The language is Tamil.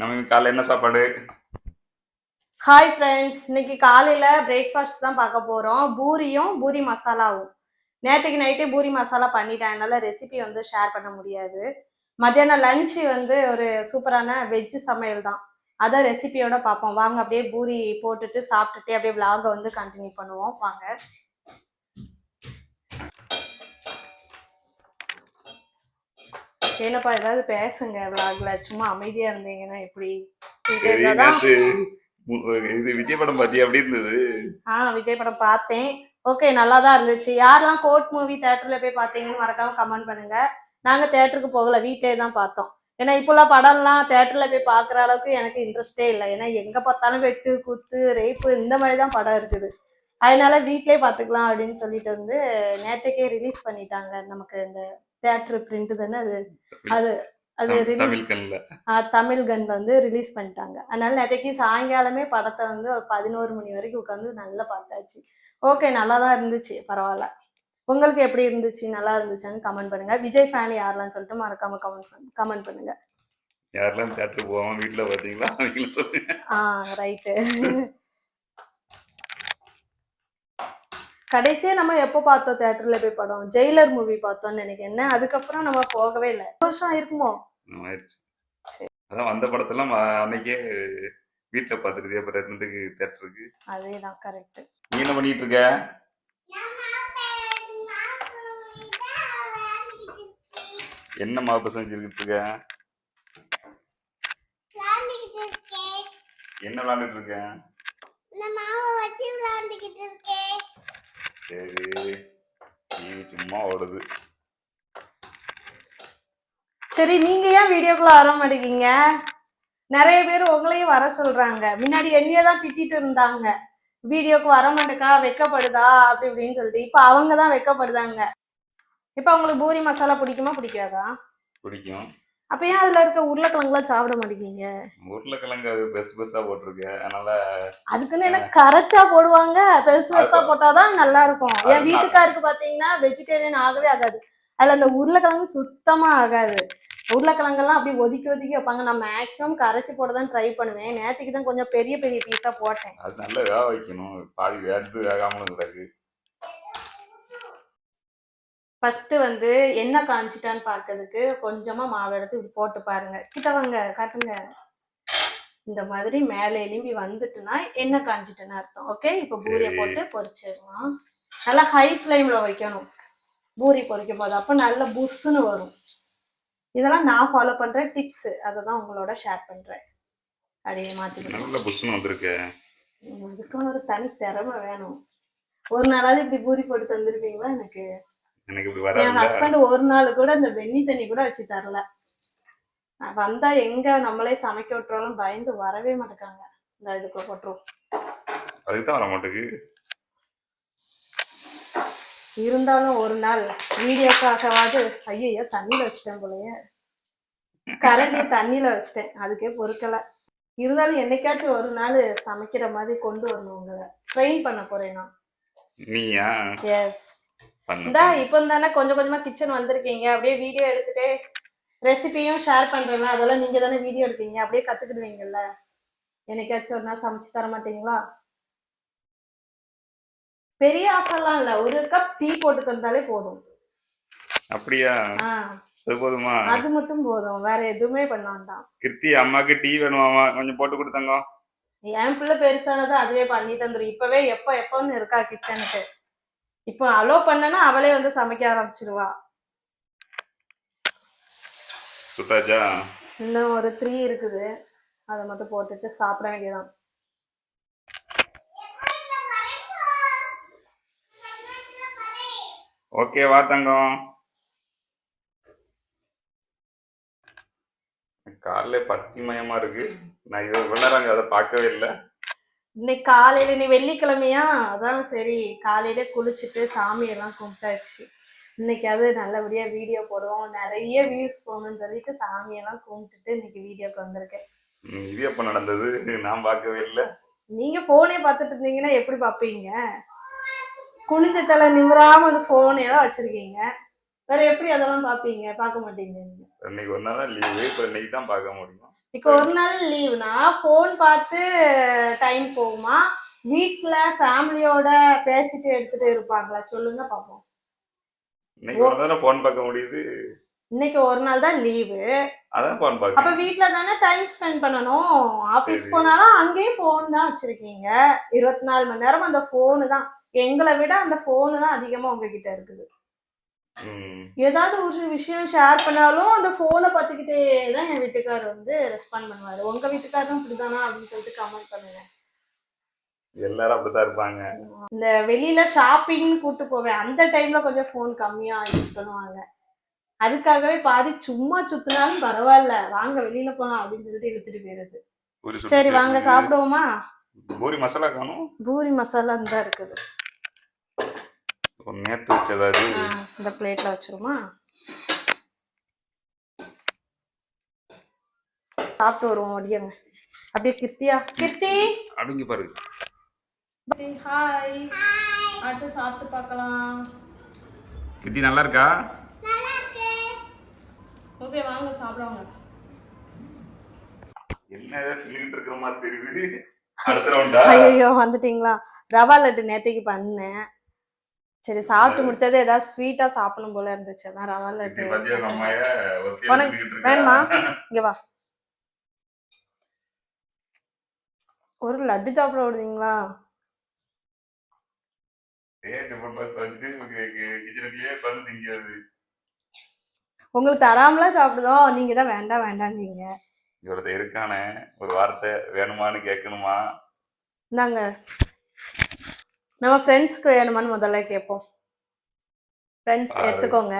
நம்ம காலைல என்ன சாப்பாடு? ஹாய் ஃப்ரெண்ட்ஸ் இன்னைக்கு காலையில பிரேக்ஃபாஸ்ட் தான் பார்க்க போறோம். பூரியும் பூரி மசாலாவும். நேற்றுக்கு நைட்டே பூரி மசாலா பண்ணிட்டேன். அதனால ரெசிபி வந்து ஷேர் பண்ண முடியாது. மத்தியானம் லஞ்சு வந்து ஒரு சூப்பரான வெஜ் சமையல் தான். அதான் ரெசிபியோட பார்ப்போம். வாங்க அப்படியே பூரி போட்டுட்டு சாப்பிட்டுட்டு அப்படியே vlog-அ வந்து கண்டினியூ பண்ணுவோம். வாங்க. என்னப்பா ஏதாவது பேசுங்க விளாக்ல சும்மா அமைதியா இருந்தீங்கன்னா எப்படி? இது விஜய் படம் பாத்தியா? எப்படி இருந்தது? ஆ விஜய் படம் பார்த்தேன். ஓகே நல்லா தான் இருந்துச்சு. யாரெல்லாம் கோட் மூவி தேட்டர்ல போய் பார்த்தீங்கன்னு மறக்காம கமெண்ட் பண்ணுங்க. நாங்க தேட்டருக்கு போகல வீட்டிலே தான் பார்த்தோம். ஏன்னா இப்போல்லாம் படம்லாம் தேட்டர்ல போய் பார்க்குற அளவுக்கு எனக்கு இன்ட்ரெஸ்டே இல்லை. ஏன்னா எங்க பார்த்தாலும் வெட்டு குத்து ரேப்பு இந்த மாதிரி தான் படம் இருக்குது. அதனால வீட்டிலே பார்த்துக்கலாம் அப்படின்னு சொல்லிட்டு வந்து நேற்றுக்கே ரிலீஸ் பண்ணிட்டாங்க. நமக்கு இந்த தேட்டர் பிரிண்ட் தானே அது? அது அது ரிலீஸ் தமிழ் கண்ல. தமிழ் கன் வந்து ரிலீஸ் பண்ணிட்டாங்க. அதனால நேற்றுக்கு சாயங்காலமே படத்தை வந்து பதினோரு மணி வரைக்கும் உட்காந்து நல்லா பார்த்தாச்சு. ஓகே நல்லா தான் இருந்துச்சு பரவாயில்ல. உங்களுக்கு எப்படி இருந்துச்சு நல்லா இருந்துச்சுன்னு கமெண்ட் பண்ணுங்க. விஜய் ஃபேன் யாரெல்லாம் சொல்லிட்டு மறக்காம கமெண்ட் கமெண்ட் பண்ணுங்க. யாரெல்லாம் தேட்டருக்கு போவாங்க வீட்டுல பாத்தீங்களா அவங்கள சொல்லுங்க. ஆ ரைட்டு கடைசியா நம்ம எப்போ பார்த்தோம் தேட்டர்ல போய் படம்? ஜெயிலர் மூவி பார்த்தோம்னு நினைக்கிறேன். என்ன? அதுக்கப்புறம் நம்ம போகவே இல்லை. வருஷம் ஆயிருக்குமோ. அதான் வந்த படத்தெல்லாம் அன்னைக்கே வீட்டுல பாத்துருது அப்புறம் ரெண்டுக்கு தேட்டருக்கு அதேதான் கரெக்ட் நீ என்ன பண்ணிட்டு இருக்க என்ன மாவு பசங்க செஞ்சுக்கிட்டு இருக்க என்ன விளையாண்டுட்டு இருக்க சரி டிவி சும்மா ஓடுது. சரி நீங்க ஏன் வீடியோக்குள்ள வர மாட்டேங்கிறீங்க நிறைய பேர் உங்களையும் வர சொல்றாங்க. முன்னாடி என்னைய தான் திட்டிட்டு இருந்தாங்க. வீடியோக்கு வர மாட்டேக்கா வெக்கப்படுதா? அப்படி இப்படின்னு சொல்லிட்டு. இப்ப அவங்க தான் வெக்கப்படுதாங்க. இப்ப உங்களுக்கு பூரி மசாலா பிடிக்குமா பிடிக்காதா? பிடிக்கும். அப்ப ஏன் அதுல இருக்க உருளைக்கிழங்குலாம் சாப்பிட மாட்டேங்கிறீங்க? உருளைக்கிழங்கு அது பெருசு பெருசா போட்டிருக்கு. அதனால அதுக்குன்னு என்ன கரைச்சா போடுவாங்க பெருசு பெருசா அது- போட்டாதான் நல்லா இருக்கும் என் வீட்டுக்காருக்கு பாத்தீங்கன்னா வெஜிடேரியன் ஆகவே ஆகாது. அதுல அந்த உருளைக்கிழங்கு சுத்தமா ஆகாது. உருளைக்கிழங்கெல்லாம் அப்படி ஒதுக்கி ஒதுக்கி வைப்பாங்க. நான் மேக்ஸிமம் கரைச்சி போட தான் ட்ரை பண்ணுவேன். நேற்றுக்கு தான் கொஞ்சம் பெரிய பெரிய பீஸா போட்டேன். அது நல்லா வேக வைக்கணும். பாதி வேந்து வேகாமலும் கிடக்கு. ஃபர்ஸ்ட் வந்து என்ன காஞ்சிட்டான்னு பார்க்கறதுக்கு கொஞ்சமா மாவு எடுத்து இப்படி போட்டு பாருங்க. கிட்ட வாங்க காட்டுங்க. இந்த மாதிரி மேலே எலும்பி வந்துட்டுனா என்ன காஞ்சிட்டுன்னு அர்த்தம் ஓகே இப்போ பூரியை. போட்டு பொரிச்சிடலாம். நல்லா ஹை ஃப்ளேம்ல வைக்கணும். பூரி பொரிக்கும் போது அப்போ நல்ல புஷ்ஷுன்னு வரும். இதெல்லாம் நான் ஃபாலோ பண்ற டிப்ஸ் அதை தான் உங்களோட ஷேர் பண்றேன். அப்படியே நல்ல வந்திருக்கு. அதுக்கும் ஒரு தனி திறமை வேணும். ஒரு நாளாவது இப்படி பூரி போட்டு தந்திருப்பீங்களா எனக்கு? எனக்கு இப்படி என் வராதுல்ல? ஹஸ்பண்ட் ஒரு நாள் கூட இந்த வெண்ணி தண்ணி கூட வச்சு தரல. வந்தா எங்க நம்மளே சமைக்க விட்டுறாலும் பயந்து வரவே மாட்டேங்காங்க இந்த இதுக்குள்ள போட்டுரும். அதுக்கு தான் வர மாட்டேங்குது இருந்தாலும் ஒரு நாள் வீடியோக்காகவாது ஐயோ தண்ணியில வச்சிட்டேன் போலயே. கரண்டி தண்ணியில வச்சிட்டேன். அதுக்கே பொறுக்கல. இருந்தாலும் என்னைக்காச்சும் ஒரு நாள் சமைக்கிற மாதிரி கொண்டு வரணும் உங்களை. ட்ரெயின் பண்ண போறேன் நான். நீயா? எஸ் இந்தா இப்போ தானே கொஞ்சம் கொஞ்சமா கிச்சன் வந்திருக்கீங்க. அப்படியே வீடியோ எடுத்துட்டு ரெசிபியும் ஷேர் பண்றேன்ல அதெல்லாம் நீங்க தானே வீடியோ எடுப்பீங்க. அப்படியே கத்துக்கிடுவீங்கல்ல. என்னைக்காச்சும் ஒரு நாள் சமைச்சு தர மாட்டீங்களா? பெரிய ஆசைலாம் இல்ல. ஒரு கப் டீ போட்டு தந்தாலே போதும். அப்படியா? அது போதுமா? அது மட்டும் போதும். வேற எதுவுமே பண்ண வேண்டாம். கிருத்தி அம்மாக்கு டீ வேணுமாமா கொஞ்சம் போட்டு கொடுத்தாங்க. என் பிள்ளை பெருசானது அதுவே பண்ணி தந்துரும். இப்பவே எப்ப எப்பன்னு இருக்கா கிச்சனுக்கு இப்போ அலோ பண்ணனா அவளே வந்து சமைக்க ஆரம்பிச்சிருவா. சுட்டாச்சா? இன்னும் ஒரு த்ரீ இருக்குது. அதை மட்டும் போட்டுட்டு சாப்பிட வேண்டியதான் ஓகே வா தங்கம். காலைல பத்தி மயமா இருக்கு. நான் இது நேரம் அதை பார்க்கவே இல்லை. இன்னைக்கு காலையில நீ வெள்ளிக்கிழமையா? அதான் சரி காலையில குளிச்சுட்டு சாமியெல்லாம் கும்பிட்டாச்சு. இன்னைக்கு அது நல்லபடியா வீடியோ போடுவோம். நிறைய வியூஸ் போகணும்னு சொல்லிட்டு சாமியெல்லாம் கும்பிட்டுட்டு இன்னைக்கு வீடியோக்கு வந்திருக்கேன். இது எப்ப நடந்தது? நான் பார்க்கவே இல்லை. நீங்க போனே பார்த்துட்டு இருந்தீங்கன்னா எப்படி பார்ப்பீங்க? குனிஞ்ச தலை நிமிராம அந்த போனே தான் வச்சிருக்கீங்க. வேற எப்படி அதெல்லாம் பார்ப்பீங்க? பார்க்க மாட்டீங்க நீங்க. இன்னைக்கு ஒரு நாள் லீவு இப்போ இன்னைக்கு தான் பார்க்க முடியும். இப்போ ஒரு நாள் லீவுனா ஃபோன் பார்த்து டைம் போகுமா? வீட்ல ஃபேமிலியோட பேசிட்டு எடுத்துட்டு இருப்பாங்களா? சொல்லுங்க பாப்போம். இன்னைக்கு ஒரு தானே போன் பார்க்க முடியுது? இன்னைக்கு ஒரு நாள் தான் லீவு அதான் அப்ப வீட்ல தானே டைம் ஸ்பெண்ட் பண்ணணும்? ஆபீஸ். போனாலும் அங்கேயும் போன் தான் வச்சிருக்கீங்க. இருபத்தி நாலு மணி நேரம் அந்த போனு தான். எங்களை விட அந்த போனு தான் அதிகமா உங்ககிட்ட இருக்குது. ஏதாவது ஒரு விஷயம் ஷேர் பண்ணாலும் அந்த போனை பார்த்துக்கிட்டே தான் என் வீட்டுக்காரர் வந்து ரெஸ்பாண்ட் பண்ணுவாரு. உங்க வீட்டுக்காரரும் இப்படிதானா அப்படின்னு சொல்லிட்டு கமெண்ட் பண்ணுங்க. எல்லாரும் அப்படித்தான் இருப்பாங்க. இந்த வெளியில ஷாப்பிங் கூட்டு போவேன். அந்த டைம்ல கொஞ்சம் ஃபோன் கம்மியா யூஸ் பண்ணுவாங்க. அதுக்காகவே பாதி சும்மா சுத்தினாலும் பரவாயில்ல. வாங்க வெளியில போலாம் அப்படின்னு சொல்லிட்டு இழுத்துட்டு போயிருது சரி வாங்க. சாப்பிடுவோமா? பூரி மசாலா காணும்? பூரி மசாலா தான் இருக்குது. வச்சதாவது ஆ, இந்த பிளேட்ல வச்சிருமா சாப்பிட்டு வருவோம் ஒடியங்க அப்படியே கிருத்தியா கிருத்தி! அப்படிங்க பாரு. ஹாய் அடுத்து சாப்பிட்டு பார்க்கலாம். கிட்டி நல்லா இருக்கா ஓகே வாங்க சாப்பிடுவாங்க. என்ன ஏதோ சொல்லிட்டு இருக்கிற மாதிரி தெரியுது. அடுத்த ரவுண்டா ஐயோ வந்துட்டீங்களா? ரவா லட்டு நேத்தைக்கு பண்ணேன். சரி சாப்பிட்டு முடிச்சது ஏதாவது ஸ்வீட்டா சாப்பிடணும் போல இருந்துச்சு. ரவா லட்டு உனக்கு இருக்கா. வேணுமா? இங்க வா. ஒரு லட்டு சாப்பிட விடுவீங்களா உங்களுக்கு தராமலா சாப்பிடுதோம் நீங்க தான் வேண்டாம் வேண்டாங்கீங்க இவரது இருக்கானே. ஒரு வார்த்தை வேணுமான்னு கேட்கணுமா? இந்தாங்க. நம்ம ஃப்ரெண்ட்ஸ்க்கு வேணுமான்னு முதல்ல கேட்போம் ஃப்ரெண்ட்ஸ் பாரு. எடுத்துக்கோங்க